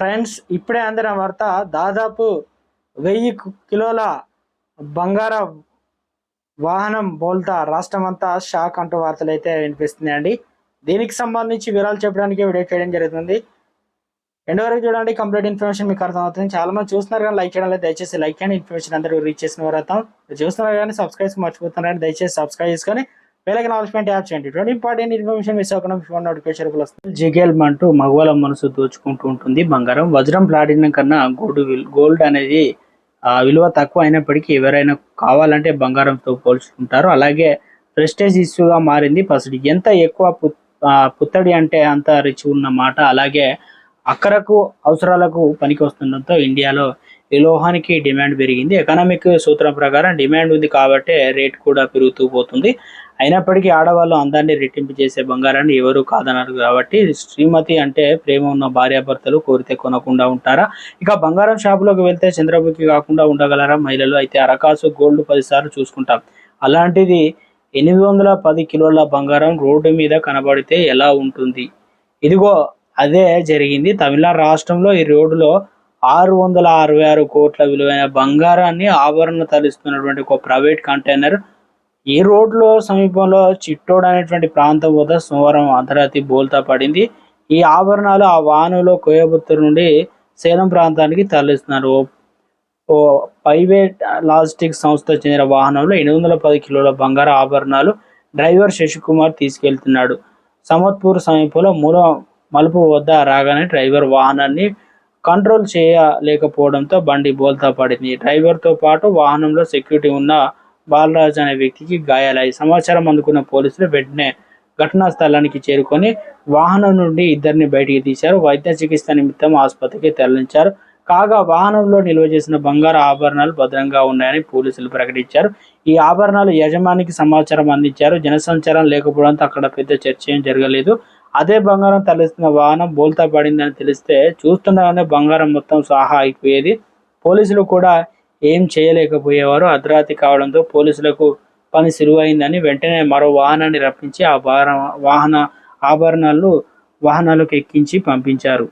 Friends ఇప్పుడే అందిన వార్త దాదాపు వెయ్యి కిలోల బంగార వాహనం బోల్తా రాష్ట్రం అంతా షాక్ అంటూ వార్తలు అయితే వినిపిస్తున్నాయండి. దీనికి సంబంధించి వివరాలు చెప్పడానికి వీడియో చేయడం జరుగుతుంది. ఎండ్ వరకు చూడండి కంప్లీట్ ఇన్ఫర్మేషన్ మీకు అర్థమవుతుంది. చాలా మంది చూస్తున్నారు కానీ లైక్ చేయడం దయచేసి లైక్ చేయండి. ఇన్ఫర్మేషన్ అందరూ రీచ్ చేసిన వారు చూస్తున్నారు కానీ సబ్స్క్రైబ్ మర్చిపోతున్నారు దయచేసి సబ్స్క్రైబ్ చేసుకొని వేలకి అనౌన్స్మెంట్ యాప్ చేయండి ఇటువంటి ఇంపార్టెంట్ ఇన్ఫర్మేషన్ మిస్ అవ్వకుండా ఫోన్ నోటిఫికేషన్ వస్తుంది. జిగేల్ అంటూ మగవాళ్ళ మనసు దోచుకుంటూ ఉంటుంది. బంగారం వజ్రం ప్లాటినం కన్నా గోల్డ్ గోల్డ్ అనేది ఆ, విలువ తక్కువ అయినప్పటికీ ఎవరైనా కావాలంటే బంగారంతో పోల్చుకుంటారు. అలాగే ప్రెస్టేజ్ ఇష్యూగా మారింది పసిడి. ఎంత ఎక్కువ ఆ, పుత్తడి అంటే అంత రిచ్ ఉన్న మాట అలాగే అక్కరకు అవసరాలకు పనికి వస్తుండటంతో ఇండియాలో ఈ లోహానికి డిమాండ్ పెరిగింది. ఎకనామిక్ సూత్రం ప్రకారం డిమాండ్ ఉంది కాబట్టి రేట్ కూడా పెరుగుతూ పోతుంది. అయినప్పటికీ ఆడవాళ్ళు అందాన్ని రెట్టింపు చేసే బంగారాన్ని ఎవరు కాదన్నారు కాబట్టి శ్రీమతి అంటే ప్రేమ ఉన్న భార్యాభర్తలు కోరితే కొనకుండా ఉంటారా? ఇక బంగారం షాపులోకి వెళ్తే చంద్రముఖి కాకుండా ఉండగలరా? మహిళలు అయితే అరకాసు గోల్డ్ పదిసార్లు చూసుకుంటాం. అలాంటిది ఎనిమిది వందల పది కిలోల బంగారం రోడ్డు మీద కనబడితే ఎలా ఉంటుంది? ఇదిగో అదే జరిగింది. తమిళనాడు రాష్ట్రంలో ఈ రోడ్డులో ఆరు వందల అరవై ఆరు కోట్ల విలువైన బంగారాన్ని ఆభరణ తరలిస్తున్నటువంటి ఒక ప్రైవేట్ కంటైనర్ ఈ రోడ్లో సమీపంలో చిట్టోడ్ అనేటువంటి ప్రాంతం వద్ద సోమవారం అర్ధరాత్రి బోల్తా పడింది. ఈ ఆభరణాలు ఆ వాహనంలో కోయబత్తూరు నుండి సేలం ప్రాంతానికి తరలిస్తున్నారు. ఓ- ఓ ప్రైవేట్ లాజిస్టిక్ సంస్థ చెందిన వాహనంలో ఎనిమిది వందల పది కిలోల బంగారు ఆభరణాలు డ్రైవర్ శశికుమార్ తీసుకెళ్తున్నాడు. సమత్పూర్ సమీపంలో మూల మలుపు వద్ద రాగానే డ్రైవర్ వాహనాన్ని కంట్రోల్ చేయలేకపోవడంతో బండి బోల్తా పడింది. డ్రైవర్తో పాటు వాహనంలో సెక్యూరిటీ ఉన్న బాలరాజ్ అనే వ్యక్తికి గాయాలయ్యి సమాచారం అందుకున్న పోలీసులు వెంటనే ఘటనా స్థలానికి చేరుకొని వాహనం నుండి ఇద్దరిని బయటికి తీశారు. వైద్య చికిత్స నిమిత్తం ఆసుపత్రికి తరలించారు. కాగా వాహనంలో నిల్వ చేసిన బంగారు ఆభరణాలు భద్రంగా ఉన్నాయని పోలీసులు ప్రకటించారు. ఈ ఆభరణాలు యజమానికి సమాచారం అందించారు. జనసంచారం లేకపోవడంతో అక్కడ పెద్ద చర్చ ఏం జరగలేదు. అదే బంగారం తరలిస్తున్న వాహనం బోల్తా పడిందని తెలిస్తే చూస్తుండగానే బంగారం మొత్తం సాహా అయిపోయేది. పోలీసులు కూడా ఏం చేయలేకపోయేవారు. అర్ధరాత్రి కావడంతో పోలీసులకు పని సులువైందని వెంటనే మరో వాహనాన్ని రప్పించి ఆ వాహన వాహన ఆభరణాలు వాహనాలకు ఎక్కించి పంపించారు.